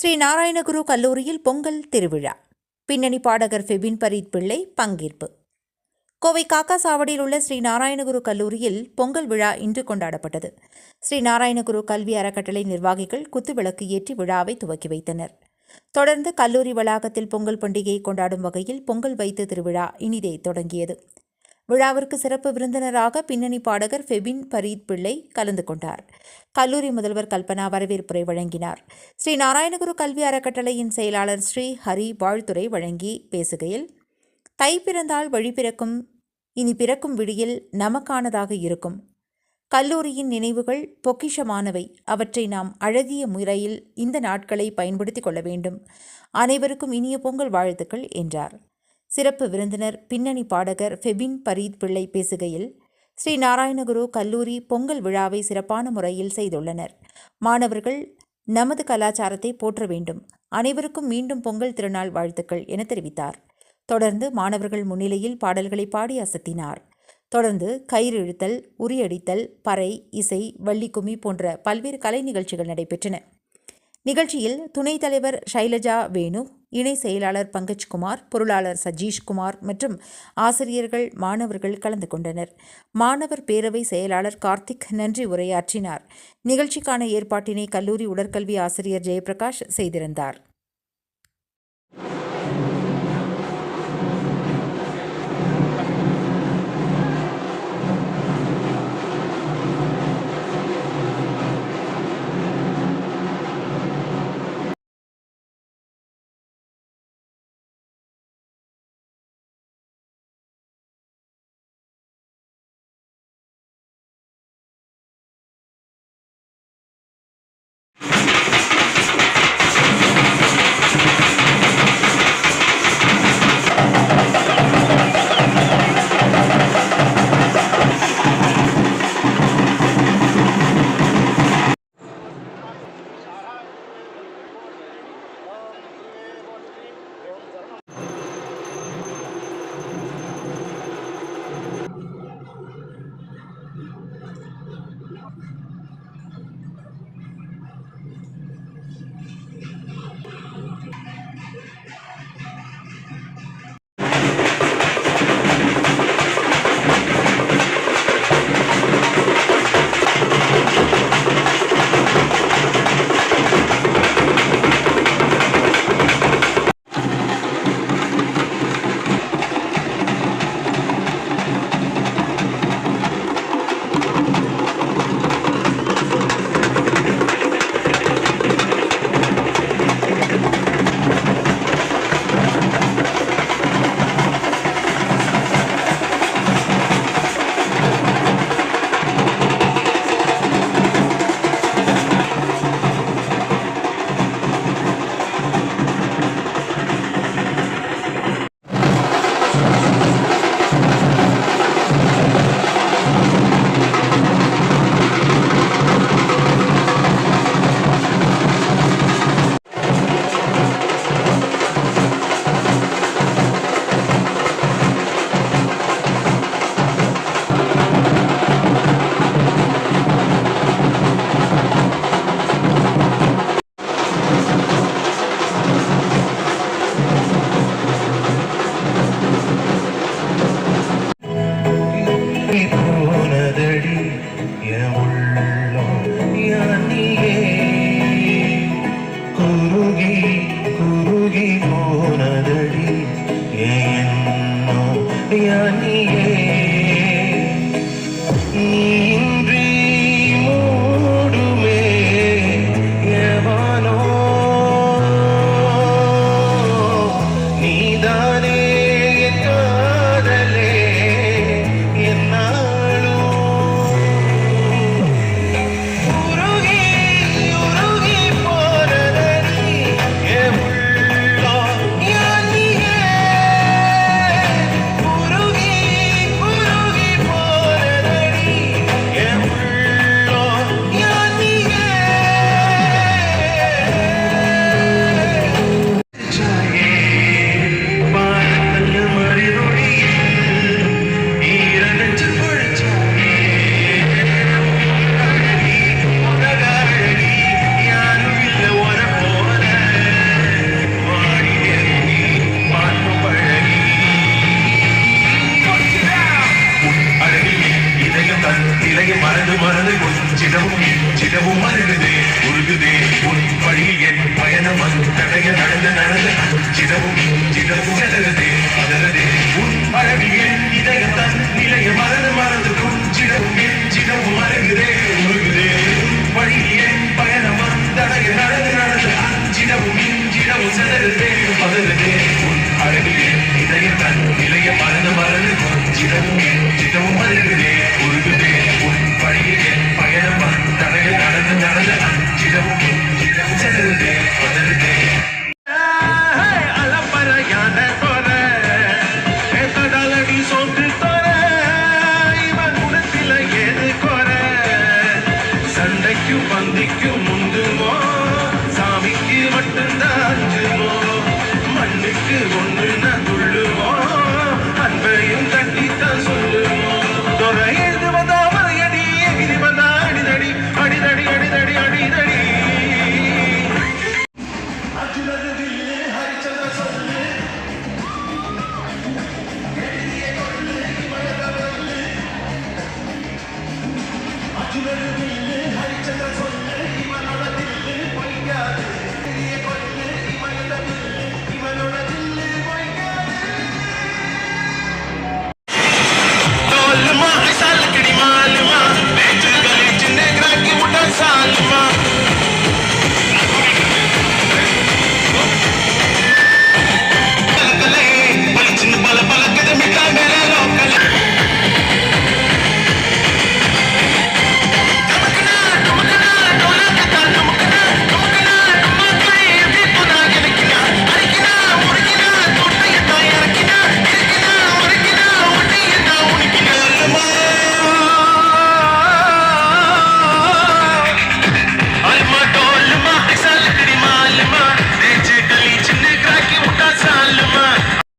ஸ்ரீ நாராயணகுரு கல்லூரியில் பொங்கல் திருவிழா. பின்னணி பாடகர் ஃபெபின் பரீத் பிள்ளை பங்கேற்பு. கோவை காக்கா சாவடியில் உள்ள ஸ்ரீ நாராயணகுரு கல்லூரியில் பொங்கல் விழா இன்று கொண்டாடப்பட்டது. ஸ்ரீ நாராயணகுரு கல்வி அறக்கட்டளை நிர்வாகிகள் குத்துவிளக்கு ஏற்றி விழாவை துவக்கி வைத்தனர். தொடர்ந்து கல்லூரி வளாகத்தில் பொங்கல் பண்டிகையை கொண்டாடும் வகையில் பொங்கல் வைத்து திருவிழா இனிதே தொடங்கியது. விழாவிற்கு சிறப்பு விருந்தினராக பின்னணி பாடகர் ஃபெபின் பரீத் பிள்ளை கலந்து கொண்டார். கல்லூரி முதல்வர் கல்பனா வரவேற்புரை வழங்கினார். ஸ்ரீ நாராயணகுரு கல்வி அறக்கட்டளையின் செயலாளர் ஸ்ரீ ஹரி வாழ்த்துறை வழங்கி பேசுகையில் தை பிறந்தால் வழி பிறக்கும் இனி பிறக்கும் விடியில் நமக்கானதாக இருக்கும். கல்லூரியின் நினைவுகள் பொக்கிஷமானவை. அவற்றை நாம் அழகிய முறையில் இந்த நாட்களை பயன்படுத்திக் கொள்ள வேண்டும். அனைவருக்கும் இனிய பொங்கல் வாழ்த்துக்கள் என்றார். சிறப்பு விருந்தினர் பின்னணி பாடகர் ஃபெபின் பரீத் பிள்ளை பேசுகையில் ஸ்ரீ நாராயணகுரு கல்லூரி பொங்கல் விழாவை சிறப்பான முறையில் செய்துள்ளனர். மாணவர்கள் நமது கலாச்சாரத்தை போற்ற வேண்டும். அனைவருக்கும் மீண்டும் பொங்கல் திருநாள் வாழ்த்துக்கள் என தெரிவித்தார். தொடர்ந்து மாணவர்கள் முன்னிலையில் பாடல்களை பாடி அசத்தினார். தொடர்ந்து கயிறு இழுத்தல் உரியடித்தல் பறை இசை வள்ளிக்கும்மி போன்ற பல்வேறு கலை நிகழ்ச்சிகள் நடைபெற்றன. நிகழ்ச்சியில் துணைத் தலைவர் ஷைலஜா வேணு இணை செயலாளர் பங்கஜ்குமார் பொருளாளர் சஜீஷ்குமார் மற்றும் ஆசிரியர்கள் மாணவர்கள் கலந்து கொண்டனர். மாணவர் பேரவை செயலாளர் கார்த்திக் நன்றி உரையாற்றினார். நிகழ்ச்சிக்கான ஏற்பாட்டினை கல்லூரி உடற்கல்வி ஆசிரியர் ஜெயபிரகாஷ் செய்திருந்தார். be. பந்திக்கும் பந்திக்கும் உண்டுமோ சாமிக்கு மட்டும்தான் அஞ்சுமோ? மண்ணுக்கு ஒன்று நான் துள்ளுமோ? அன்பையும் தட்டித்தான் சொல்லுமோ? துறை எழுதுவதா மறையடி எகிரிவதா அடிதடி அடிதடி அடிதடி அடிதடி. Thank you. and that's what